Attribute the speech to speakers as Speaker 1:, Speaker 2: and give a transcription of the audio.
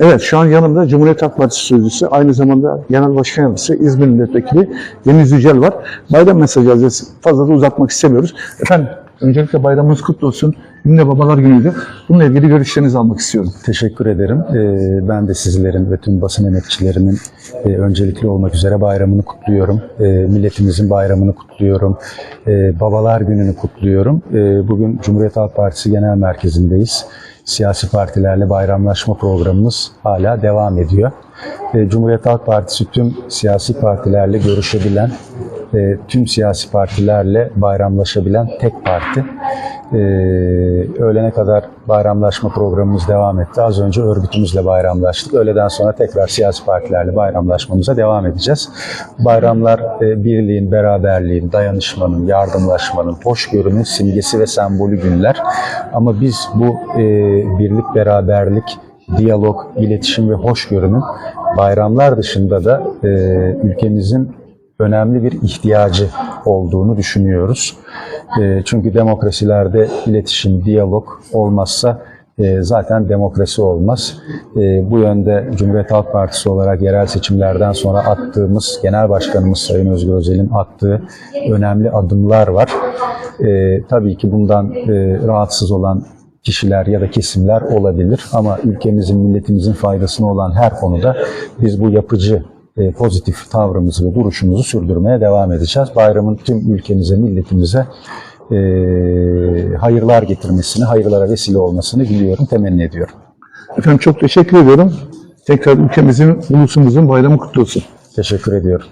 Speaker 1: Evet şu an yanımda Cumhuriyet Halk Partisi Sözcüsü, aynı zamanda Genel Başkan Yardımcısı İzmir Milletvekili Deniz Yücel var. Bayram mesajı. Fazla da uzatmak istemiyoruz. Efendim öncelikle bayramınız kutlu olsun. Yine Babalar Günü'ydü. Bununla ilgili görüşlerinizi almak istiyorum.
Speaker 2: Teşekkür ederim. Ee, Ben de sizlerin ve tüm basın emekçilerinin e, öncelikli olmak üzere bayramını kutluyorum. Ee, Milletimizin bayramını kutluyorum. Ee, Babalar Günü'nü kutluyorum. Ee, Bugün Cumhuriyet Halk Partisi Genel Merkezi'ndeyiz. Siyasi partilerle bayramlaşma programımız hala devam ediyor. Ee, Cumhuriyet Halk Partisi tüm siyasi partilerle görüşebilen, e, tüm siyasi partilerle bayramlaşabilen tek parti. Ee, öğlene kadar bayramlaşma programımız devam etti. Az önce örgütümüzle bayramlaştık. Öğleden sonra tekrar siyasi partilerle bayramlaşmamıza devam edeceğiz. Bayramlar e, birliğin, beraberliğin, dayanışmanın, yardımlaşmanın, hoşgörünün simgesi ve sembolü günler. Ama biz bu e, birlik, beraberlik, diyalog, iletişim ve hoşgörünün bayramlar dışında da e, ülkemizin önemli bir ihtiyacı olduğunu düşünüyoruz. E, çünkü demokrasilerde iletişim, diyalog olmazsa e, zaten demokrasi olmaz. E, bu yönde Cumhuriyet Halk Partisi olarak yerel seçimlerden sonra attığımız, Genel Başkanımız Sayın Özgür Özel'in attığı önemli adımlar var. Tabii ki bundan rahatsız olan kişiler ya da kesimler olabilir ama ülkemizin, milletimizin faydasına olan her konuda biz bu yapıcı e, pozitif tavrımızı ve duruşumuzu sürdürmeye devam edeceğiz. Bayramın tüm ülkemize, milletimize e, hayırlar getirmesini, hayırlara vesile olmasını diliyorum, temenni ediyorum.
Speaker 1: Efendim çok teşekkür ediyorum. Tekrar ülkemizin, ulusumuzun bayramı kutlu olsun.
Speaker 2: Teşekkür ediyorum.